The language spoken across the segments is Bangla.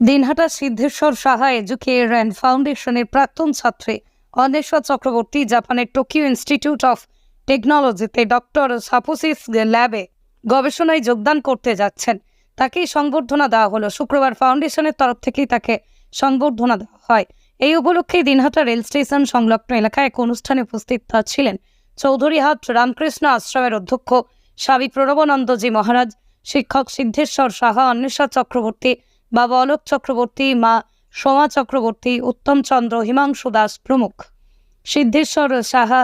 দিনহাটা সিদ্ধেশ্বর সাহা এডুকেয়ার অ্যান্ড ফাউন্ডেশনের প্রাক্তন ছাত্রী অন্বেষা চক্রবর্তী, জাপানের টোকিও ইনস্টিটিউট অফ টেকনোলজিতে ডক্টর সাপোসিস ল্যাবে গবেষণায় যোগদান করতে যাচ্ছেন। তাকেই সংবর্ধনা দেওয়া হলো। শুক্রবার ফাউন্ডেশনের তরফ থেকেই তাকে সংবর্ধনা দেওয়া হয়। এই উপলক্ষে দিনহাটা রেল স্টেশন সংলগ্ন এলাকায় এক অনুষ্ঠানে উপস্থিত ছিলেন চৌধুরীহাট রামকৃষ্ণ আশ্রমের অধ্যক্ষ স্বামী প্রণবানন্দজি মহারাজ, শিক্ষক সিদ্ধেশ্বর সাহা, অন্বেষা চক্রবর্তী বাবা অলোক চক্রবর্তী মা সোমা চক্রবর্তী, উত্তম চন্দ্র, হিমাংশু দাস প্রমুখ। সিদ্ধেশ্বর সাহা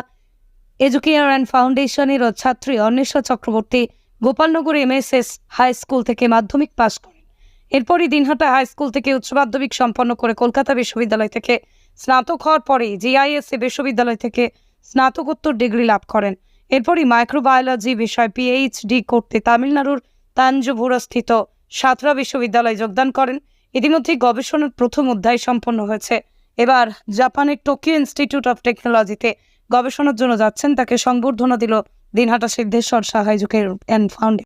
এডুকেয়ার অ্যান্ড ফাউন্ডেশনের ছাত্রী Anwesha Chakraborty Gopalnagar MSS high school থেকে মাধ্যমিক পাশ করেন। এরপরই দিনহাটা হাই স্কুল থেকে উচ্চ মাধ্যমিক সম্পন্ন করে কলকাতা বিশ্ববিদ্যালয় থেকে স্নাতক হওয়ার পরেই জিআইএসসি বিশ্ববিদ্যালয় থেকে স্নাতকোত্তর ডিগ্রি লাভ করেন। এরপরই মাইক্রোবায়োলজি বিষয় পিএইচডি করতে তামিলনাড়ুর তাঞ্জভুরস্থিত সাতরা বিশ্ববিদ্যালয়ে যোগদান করেন। ইতিমধ্যে গবেষণার প্রথম অধ্যায় সম্পন্ন হয়েছে। এবার জাপানের টোকিও ইনস্টিটিউট অফ টেকনোলজিতে গবেষণার জন্য যাচ্ছেন। তাকে সংবর্ধনা দিল Dinhata Siddheswar Saha Educare and Foundation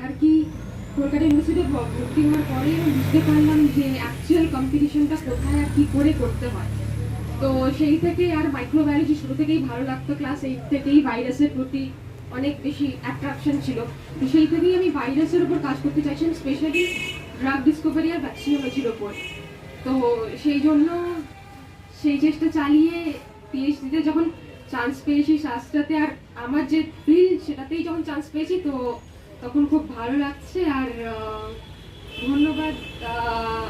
Kolkata ইউনিভার্সিটিতে ভর্তি হওয়ার পরেই আমি বুঝতে পারলাম যে অ্যাকচুয়াল কম্পিটিশনটা কোথায় আর কি করে করতে হয়। তো সেই থেকে আর মাইক্রোবায়োলজি শুরু থেকেই ভালো লাগতো। ক্লাস এইট থেকেই ভাইরাসের প্রতি অনেক বেশি অ্যাট্রাকশন ছিল। তো সেই থেকেই আমি ভাইরাসের উপর কাজ করতে চাইছিলাম স্পেশালি ড্রাগ ডিসকভারি আর ভ্যাকসিনোলজির ওপর তো সেই জন্য সেই চেষ্টা চালিয়ে পিএইচডিতে যখন চান্স পেয়েছি শাস্ত্রাতে আর আমার যে ফিল্ড সেটাতেই যখন চান্স পেয়েছি, তো তখন খুব ভালো লাগছে আর ধন্যবাদ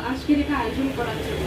আজকের এটা আয়োজন করার জন্য।